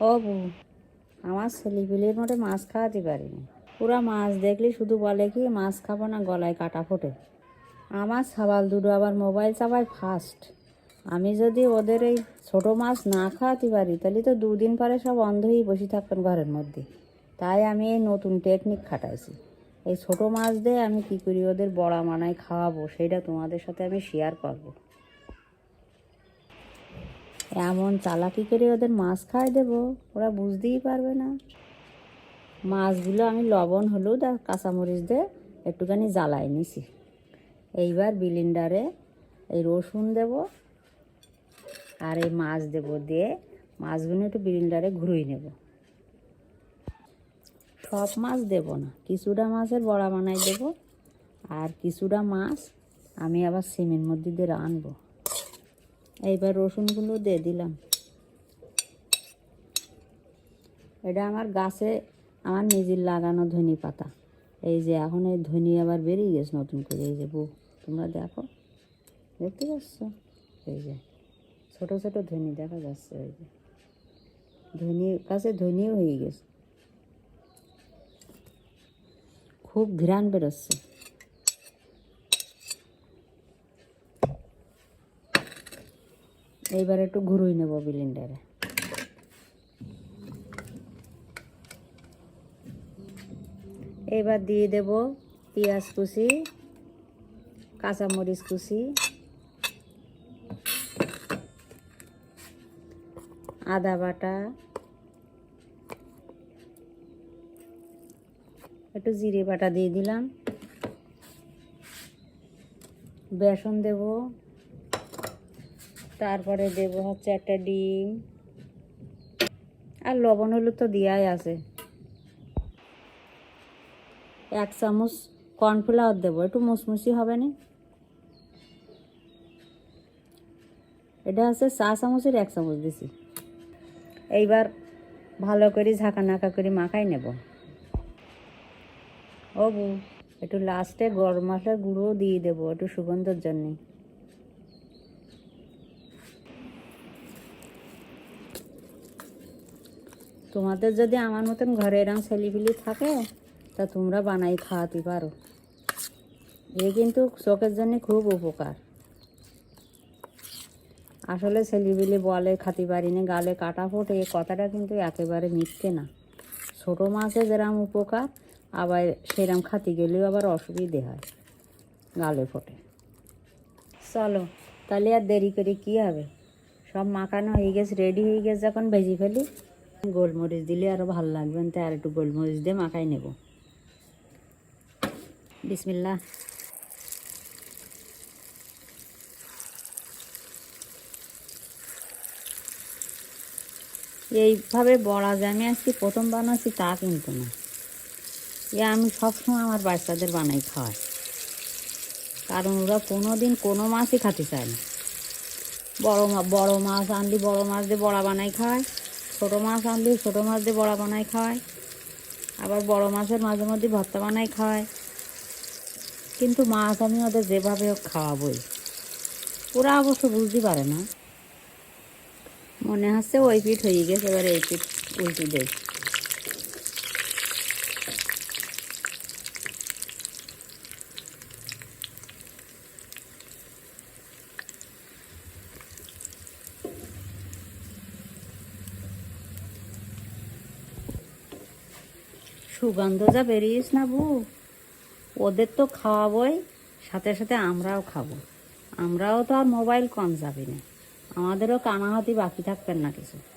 ও বউ আমার ছেলেপিলের মধ্যে মাছ খাওয়াতে পারিনি। পুরা মাছ দেখলে শুধু বলে কি মাছ খাব না গলায় কাটা ফোটে। আমার সাবাল দুটো আবার মোবাইল চাপায় ফার্স্ট আমি যদি ওদের এই ছোটো মাছ না খাওয়াতে পারি, তাহলে তো দুদিন পরে সব অন্ধ হয়ে বসে থাকবেন ঘরের মধ্যে। তাই আমি এই নতুন টেকনিক খাটাইছি। এই ছোটো মাছ দিয়ে আমি কী করি, ওদের বড়া মানায় খাওয়াবো, সেটা তোমাদের সাথে আমি শেয়ার করব। এমন চালাকি করে ওদের মাছ খাই দেবো, ওরা বুঝতেই পারবে না। মাছগুলো আমি লবণ, হলুদ আর কাঁচামরিচ দিয়ে একটুখানি জ্বালাই নিছি। এইবার বিলিন্ডারে এই রসুন দেব আর এই মাছ দেব দিয়ে মাছগুলো একটু বিলিন্ডারে ঘুরিয়ে নেব। সব মাছ দেব না, কিছুটা মাছের বড়া বানাই দেব আর কিছুটা মাছ আমি আবার সিমের মধ্যে দিয়ে রানবো এইবার রসুনগুলো দিয়ে দিলাম। এটা আমার গাছে আমার নিজের লাগানো ধনি পাতা। এই যে এখন এই ধনি আবার বেরিয়ে গেছে নতুন করে। এই যে বউ, তোমরা দেখো, দেখতে পাচ্ছ? এই যে ছোট ছোট ধনি দেখা যাচ্ছে ওই যে। ধনি, গাছে ধনিও হয়ে গেছে। খুব ঘ্রাণ বেরোচ্ছে। এইবার একটু ঘুরুই নেব বিলিন্ডারে। এবার দিয়ে দেব পেঁয়াজ কুচি, কাঁচামরিচ কুচি, আদা বাটা, একটু জিরে বাটা দিয়ে দিলাম। বেসন দেব। তারপরে দেব হচ্ছে একটা ডিম। আর লবণ হলুদ তো দেওয়াই আছে। এক চামচ কর্নফ্লাওয়ার দেবো, একটু মুসমুসি হবে না? এটা হচ্ছে চা চামচের এক চামচ দিছি। এইবার ভালো করে ঝাঁকা নাকা করে মাখাই নেব। ও বউ, একটু লাস্টে গরম মশলার গুঁড়োও দিয়ে দেবো, একটু সুগন্ধর জন্যে। তোমাদের যদি আমার মতন ঘরে এরম ছেলিপিলি থাকে, তা তোমরা বানাই খাওয়াতে পারো। এ কিন্তু চোখের জন্য খুব উপকার। আসলে ছেলিপিলি বলে খাতে পারি না, গালে কাটা ফোটে, এ কথাটা কিন্তু একেবারে মিথ্যে না। ছোটো মাছে যেরম উপকার, আবার সেরম খাতে গেলেও আবার অসুবিধে হয়, গালে ফোটে। চলো, তাহলে আর দেরি করে কি হবে? সব মাখানো হয়ে গেছে রেডি হয়ে গেছে যখন ভেজে ফেলি। গোলমরিচ দিলে আরও ভালো লাগবে তাই আর একটু গোলমরিচ দিয়ে মাখাই নেব। বিসমিল্লা এইভাবে বড়া যে আমি আজকে প্রথম বানাচ্ছি তা কিন্তু না। এ আমি সবসময় আমার বাচ্চাদের বানাই খাওয়াই। কারণ ওরা কোনো দিন কোনো মাছই খেতে চায় না। বড় বড় মাছ আনলি বড়ো মাছ দিয়ে বড়া বানাই খাওয়ায় ছোটো মাছ আনলে ছোটো মাছ দিয়ে বড়া বানাই খাওয়ায়। আবার বড় মাছের মাঝে মধ্যে ভর্তা বানাই খাওয়ায়। কিন্তু মাছ আমি ওদের যেভাবে হোক খাওয়াবই। ওরা অবশ্য বুঝতে পারে না। মনে হচ্ছে ওই পিঠ হয়ে গেছে, এবার এই পিঠ উল্টি দেয়। সুগন্ধ যা বেরিয়েছ না বউ। ওদের তো খাওয়াবই, সাথে সাথে আমরাও খাব। আমরাও তো আর মোবাইল কম যাবি না। আমাদেরও কানাহাতি বাকি থাকবেন না কিছু।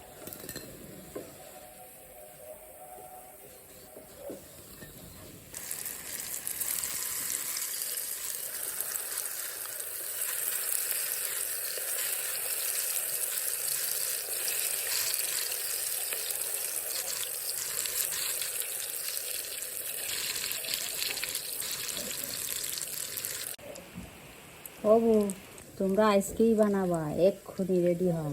ও তোমরা আজকেই বানাবা, এক্ষুনি রেডি হও।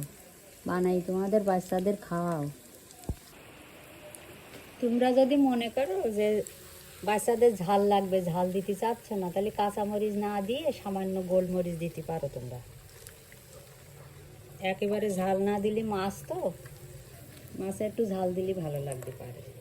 বানাই, তোমাদের বাচ্চাদের খাওয়াও। তোমরা যদি মনে করো যে বাচ্চাদের ঝাল লাগবে, ঝাল দিতে চাচ্ছ না, তাহলে কাঁচামরিচ না দিয়ে সামান্য গোলমরিচ দিতে পারো তোমরা। একেবারে ঝাল না দিলে মাছ তো, মাছে একটু ঝাল দিলে ভালো লাগতে পারে।